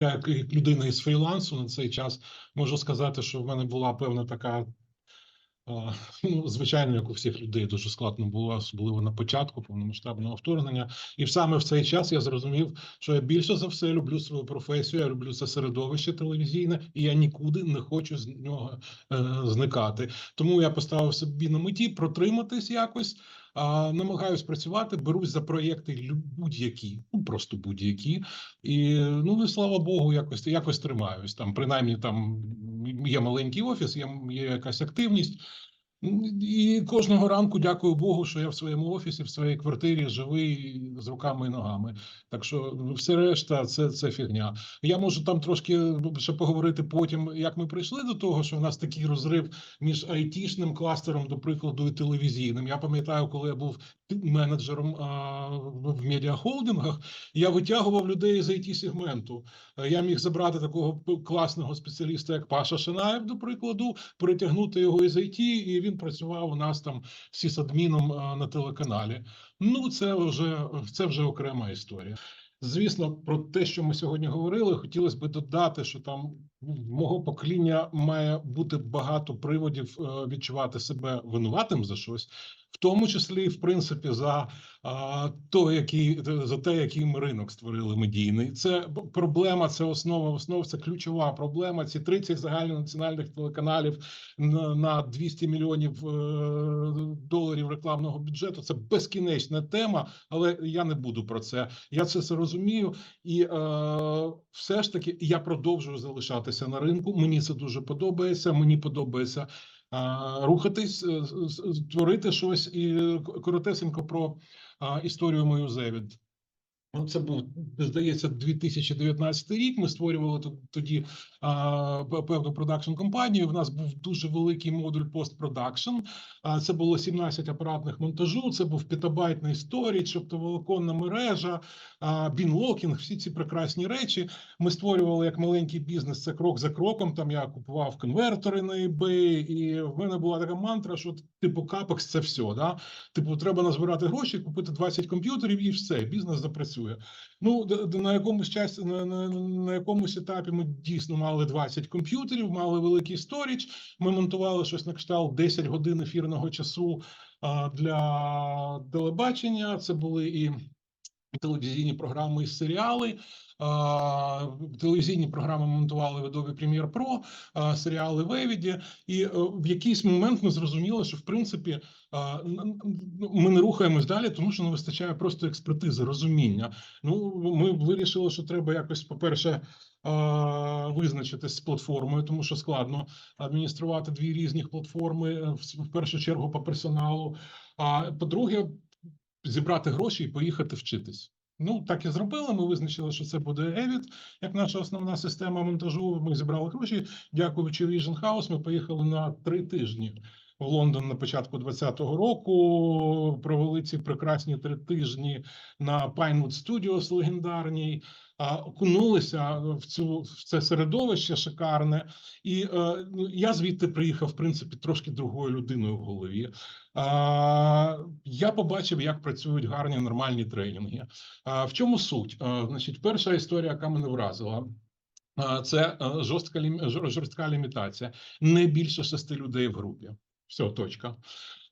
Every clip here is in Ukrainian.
як людина із фрілансу на цей час можу сказати, що в мене була певна така, ну, звичайно, як у всіх людей, дуже складно було, особливо на початку повномасштабного вторгнення. І саме в цей час я зрозумів, що я більше за все люблю свою професію, я люблю це середовище телевізійне, і я нікуди не хочу з нього е, зникати. Тому я поставив собі на меті протриматись якось. Намагаюсь працювати, берусь за проєкти будь-які, ну просто будь-які. І ну і слава Богу, якось якось тримаюсь. Там принаймні там є маленький офіс, є, є якась активність. М, І кожного ранку дякую Богу, що я в своєму офісі, в своїй квартирі живий з руками і ногами. Так що ну, все решта це, це фігня. Я можу там трошки ще поговорити потім, як ми прийшли до того, що в нас такий розрив між айтішним кластером, до прикладу, і телевізійним. Я пам'ятаю, коли я був менеджером а, в медіахолдингах, я витягував людей з it сегменту. Я міг забрати такого класного спеціаліста, як Паша Шинаєв, до прикладу, перетягнути його із IT, і він працював у нас там сісадміном а, на телеканалі. Ну, це вже це вже окрема історія. Звісно, про те, що ми сьогодні говорили, хотілося б додати, що там мого покоління має бути багато приводів е, відчувати себе винуватим за щось, в тому числі, в принципі, за а, то, який за те, який ми ринок створили медійний. Це проблема, це основа основ, це ключова проблема. Ці 30 загальнонаціональних телеканалів на, на 200 мільйонів е, доларів рекламного бюджету. Це безкінечна тема, але я не буду про це. Я це все розумію, і е, все ж таки я продовжую залишатися на ринку. Мені це дуже подобається. Мені подобається а, рухатись, е, з- з- творити щось і е, коротесенько про а, історію мою Зевід. Ну, Це був, здається, 2019 рік. Ми створювали тод- тоді а, певну продакшн компанію. В нас був дуже великий модуль постпродакшн. А це було 17 апаратних монтажу. Це був петабайтний сторіч, тобто волоконна мережа, а, бінлокінг, всі ці прекрасні речі. Ми створювали як маленький бізнес. Це крок за кроком. Там я купував конвертори на eBay, і в мене була така мантра, що типу капекс це все. Да? Типу, треба назбирати гроші, купити 20 комп'ютерів, і все, бізнес запрацює. Ну, д- д- на якомусь часі, на, на, на якомусь етапі ми дійсно мали 20 комп'ютерів, мали великий сторіч. Ми монтували щось на кшталт 10 годин ефірного часу а, для телебачення. Це були і телевізійні програми і серіали. Телевізійні програми монтували в Adobe Premiere Pro, серіали в. І е, в якийсь момент ми зрозуміли, що в принципі ми не рухаємось далі, тому що не вистачає просто експертизи, розуміння. Ну, ми вирішили, що треба якось, по-перше, визначитись з платформою, тому що складно адмініструвати дві різні платформи е, в першу чергу по персоналу. А по-друге, зібрати гроші і поїхати вчитись. Ну, так і зробили. Ми визначили, що це буде Evit, як наша основна система монтажу. Ми зібрали гроші. Дякуючи Vision House, ми поїхали на три тижні в Лондон на початку 2020 року. Провели ці прекрасні три тижні на Pinewood Studios легендарній. Окунулися в цю в це середовище шикарне, і е, ну, я звідти приїхав в принципі трошки другою людиною в голові. А, я побачив, як працюють гарні нормальні тренінги. А, в чому суть? А, значить, перша історія, яка мене вразила. Це е, жорстка жорстка лімітація. Не більше шести людей в групі. Все, точка.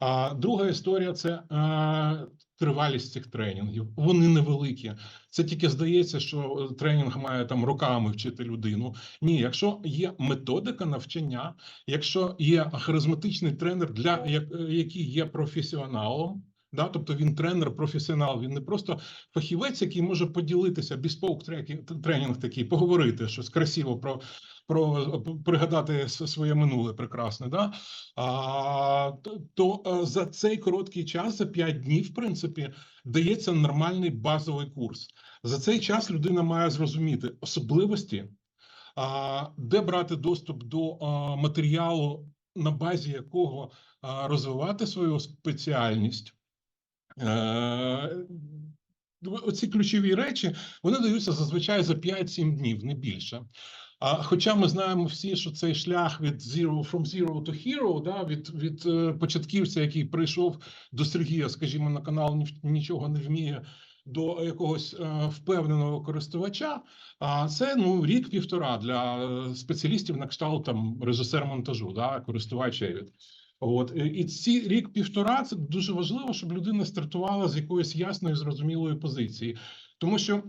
А друга історія це е, тривалість цих тренінгів. Вони невеликі. Це тільки здається, що е, тренінг має там роками вчити людину. Ні, якщо є методика навчання, якщо є харизматичний тренер, для е, який є професіоналом. Да, тобто він тренер, професіонал. Він не просто фахівець, який може поділитися біспоук тренінг такий, поговорити щось красиво про, про пригадати своє минуле прекрасне. Да? А, то, е, за цей короткий час, за 5 днів, в принципі, дається нормальний базовий курс. За цей час людина має зрозуміти особливості, а, де брати доступ до а, матеріалу, на базі якого а, розвивати свою спеціальність. Е, Оці ключові речі вони даються зазвичай за 5-7 днів, не більше. А хоча ми знаємо всі, що цей шлях від zero from zero to hero, да, від, від е, початківця, який прийшов до Сергія, скажімо, на канал нічого не вміє, до якогось е, впевненого користувача, а це ну рік-півтора для спеціалістів на кшталт там режисер монтажу, да, користувач Евід. От і і ці рік-півтора це дуже важливо, щоб людина стартувала з якоїсь ясної зрозумілої позиції, тому що.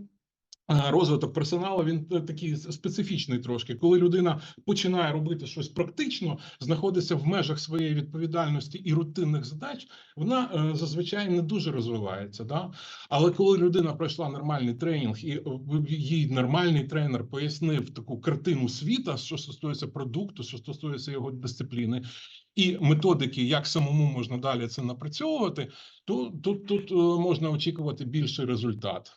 Розвиток персоналу він е, такий специфічний трошки. Коли людина починає робити щось практично, знаходиться в межах своєї відповідальності і рутинних задач, вона е, зазвичай не дуже розвивається. Да? Але коли людина пройшла нормальний тренінг, і їй нормальний тренер пояснив таку картину світа, що стосується продукту, що стосується його дисципліни, і методики, як самому можна далі це напрацьовувати, то тут, тут е, можна очікувати більший результат.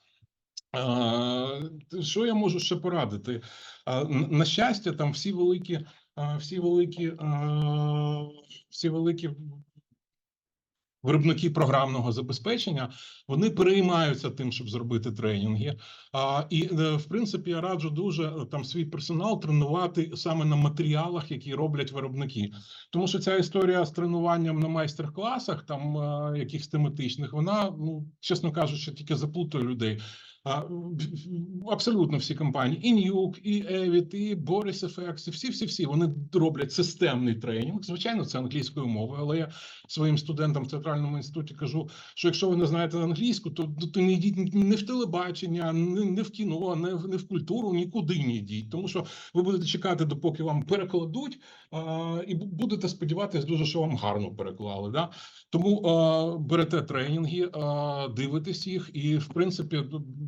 Що я можу ще порадити? На щастя, там всі великі, всі великі, всі великі виробники програмного забезпечення вони переймаються тим, щоб зробити тренінги. І е, в принципі я раджу дуже е, там свій персонал тренувати саме на матеріалах, які роблять виробники. Тому що ця історія з тренуванням на майстер-класах, там е, якихось тематичних, вона ну чесно кажучи, тільки заплутує людей. Абсолютно всі компанії, і Ньюк, і Евіт, і Boris FX, і всі, всі, всі вони роблять системний тренінг. Звичайно, це англійською мовою, але я своїм студентам в театральному інституті кажу, що якщо ви не знаєте англійську, то, то, не йдіть не в телебачення, не, не в кіно, не в, не в культуру, нікуди не йдіть. Тому що ви будете чекати, допоки вам перекладуть, а, і будете сподіватися дуже, що вам гарно переклали. Да? Тому а, берете тренінги, а, дивитесь їх, і в принципі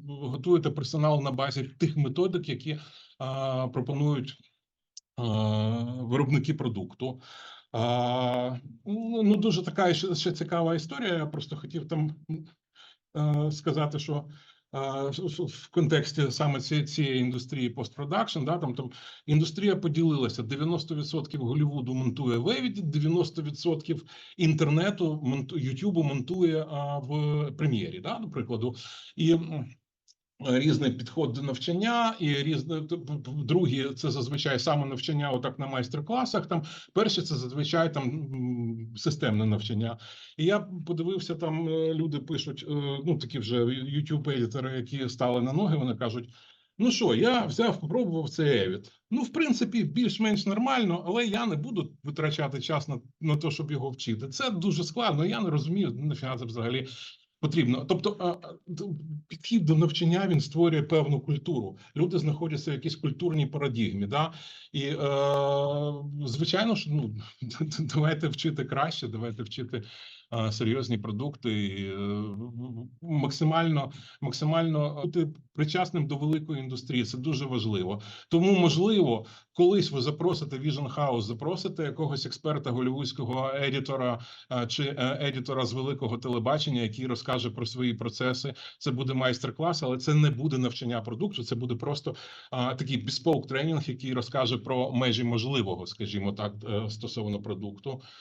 готуєте персонал на базі тих методик, які а, пропонують а, виробники продукту. А, ну, ну, дуже така ще, ще цікава історія. Я просто хотів там е, сказати, що е, в- контексті саме цієї, цієї індустрії постпродакшн, да, там, там індустрія поділилася: 90% Голлівуду монтує в Евіді, 90% інтернету Ютубу монтує а, в прем'єрі, да, до прикладу. І різний підход до навчання, і різне другі це зазвичай саме навчання, отак на майстер-класах. Там перші це зазвичай там системне навчання. І я подивився, там е, люди пишуть, е, ну такі вже youtube едітори які стали на ноги. Вони кажуть: ну що, я взяв, попробував цей Евіт. Ну, в принципі, більш-менш нормально, але я не буду витрачати час на, на те, щоб його вчити. Це дуже складно. Я не розумію, нафіга це взагалі потрібно. Тобто, підхід до навчання він створює певну культуру. Люди знаходяться в якійсь культурній парадігмі. Да? І е, звичайно ж, ну давайте вчити краще, давайте вчити серйозні продукти, е, максимально, максимально бути причасним до великої індустрії. Це дуже важливо. Тому, можливо, колись ви запросите Vision House, запросите якогось експерта голівудського едітора е, чи е, едітора з великого телебачення, який розкаже про свої процеси. Це буде майстер-клас, але це не буде навчання продукту. Це буде просто такий bespoke тренінг, який розкаже про межі можливого, скажімо так, е, стосовно продукту.